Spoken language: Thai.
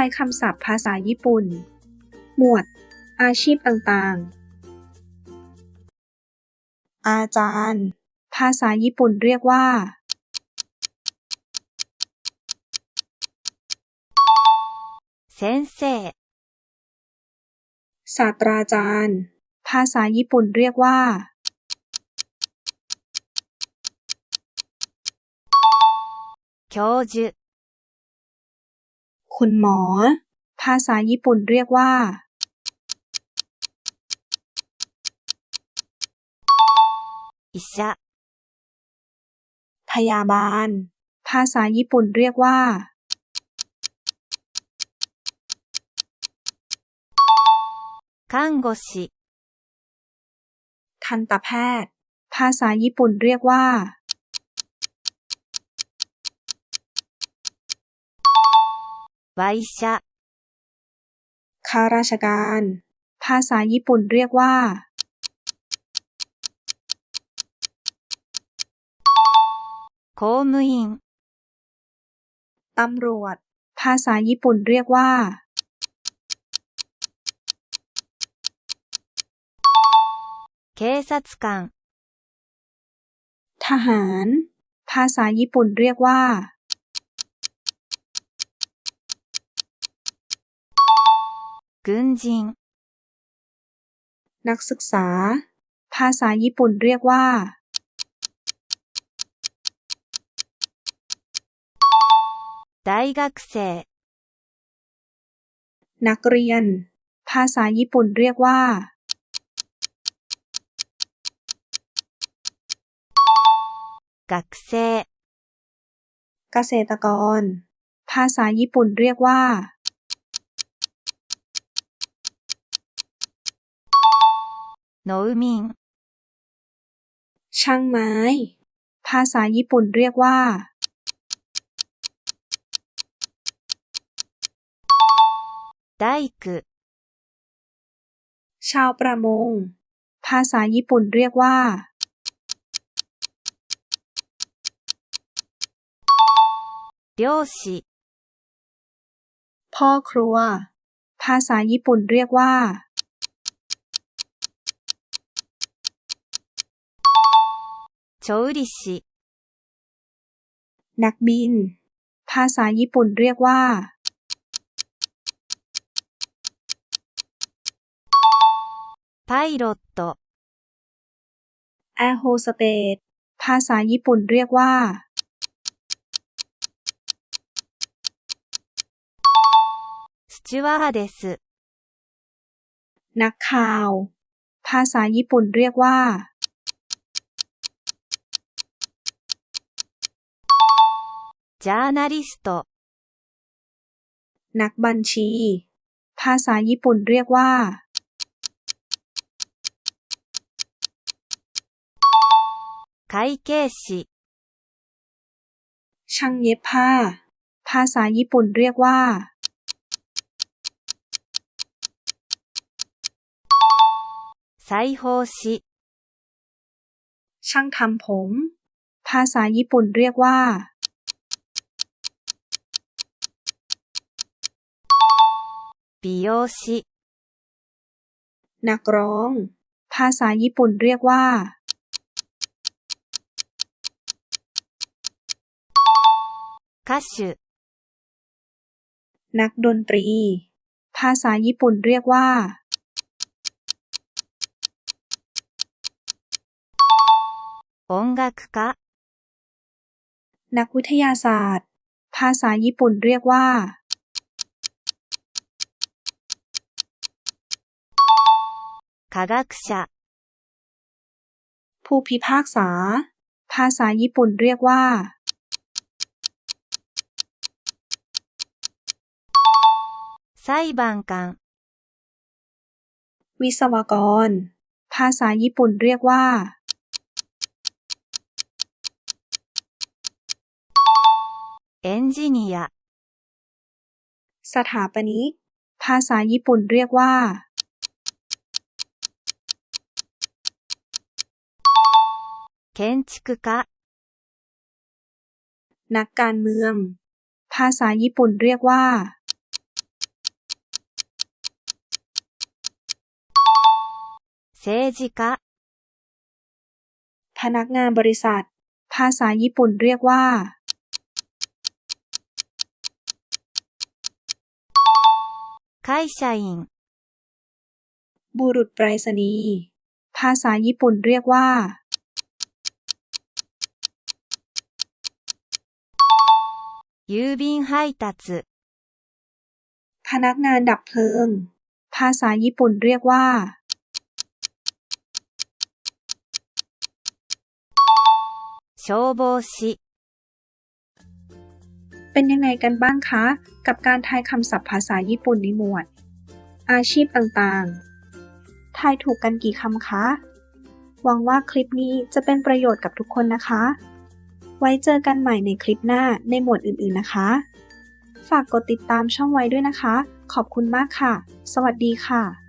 ายคำศัพท์ภาษาญี่ปุ่น หมวด อาชีพต่างๆ อาจารย์ ภาษาญี่ปุ่นเรียกว่า เซนเซศาสตราจารย์ ภาษาญี่ปุ่นเรียกว่า教授 คุณหมอ ภาษาญี่ปุ่นเรียกว่า อิชะพยาบาล ภาษาญี่ปุ่นเรียกว่าคันโกชิทันตแพทย์ ภาษาญี่ปุ่นเรียกว่า 売者、 ข้าราชการ ภาษาญี่ปุ่นเรียกว่า 公务员、 ตำรวจ ภาษาญี่ปุ่นเรียกว่า 警察官、 ทหาร ภาษาญี่ปุ่นเรียกว่า 军人、 นักศึกษา ภาษาญี่ปุ่นเรียกว่า 大学生、 นักเรียน ภาษาญี่ปุ่นเรียกว่า 学生、 เกษตรกร ภาษาญี่ปุ่นเรียกว่า โนวมิงช่างไม้ ภาษาญี่ปุ่นเรียกว่า ได้กุชาวประมง ภาษาญี่ปุ่นเรียกว่า เดีอชิพ่อครัว ภาษาญี่ปุ่นเรียกว่า 調理師、 นักบิน ภาษาญี่ปุ่นเรียกว่า パイロット、 แอร์โฮสเตส ภาษาญี่ปุ่นเรียกว่า スチュワーデス、 นักข่าว ภาษาญี่ปุ่นเรียกว่า ジャーナリスト、 นักบัญชี ภาษาญี่ปุ่นเรียกว่า 会計士、 ช่างเย็บผ้า ภาษาญี่ปุ่นเรียกว่า 裁縫師、 ช่างทำผม ภาษาญี่ปุ่นเรียกว่า 美容师、 นักร้อง ภาษาญี่ปุ่นเรียกว่า 歌手、 นักดนตรี ภาษาญี่ปุ่นเรียกว่า 音楽家、 นักวิทยาศาสตร์ ภาษาญี่ปุ่นเรียกว่า 科学者、 ผู้พิพากษา ภาษาญี่ปุ่นเรียกว่า 裁判官、 วิศวกร ภาษาญี่ปุ่นเรียกว่า エンジニア、 สถาปนิก ภาษาญี่ปุ่นเรียกว่า 建築家นักการเมือง ภาษาญี่ปุ่นเรียกว่า เซจิกะ พนักงานบริษัท ภาษาญี่ปุ่นเรียกว่า ไคชัยนบุรุษไปรษณีย์ ภาษาญี่ปุ่นเรียกว่า 邮便配达、 พนักงานดับเพลิง ภาษาญี่ปุ่นเรียกว่า 消防士、 เป็นยังไงกันบ้างคะ กับการทายคำศัพท์ภาษาญี่ปุ่นในหมวด อาชีพต่างๆ ทายถูกกันกี่คำคะ หวังว่าคลิปนี้จะเป็นประโยชน์กับทุกคนนะคะ ไว้เจอกันใหม่ในคลิปหน้าในหมวดอื่นๆนะคะ ฝากกดติดตามช่องไว้ด้วยนะคะ ขอบคุณมากค่ะ สวัสดีค่ะ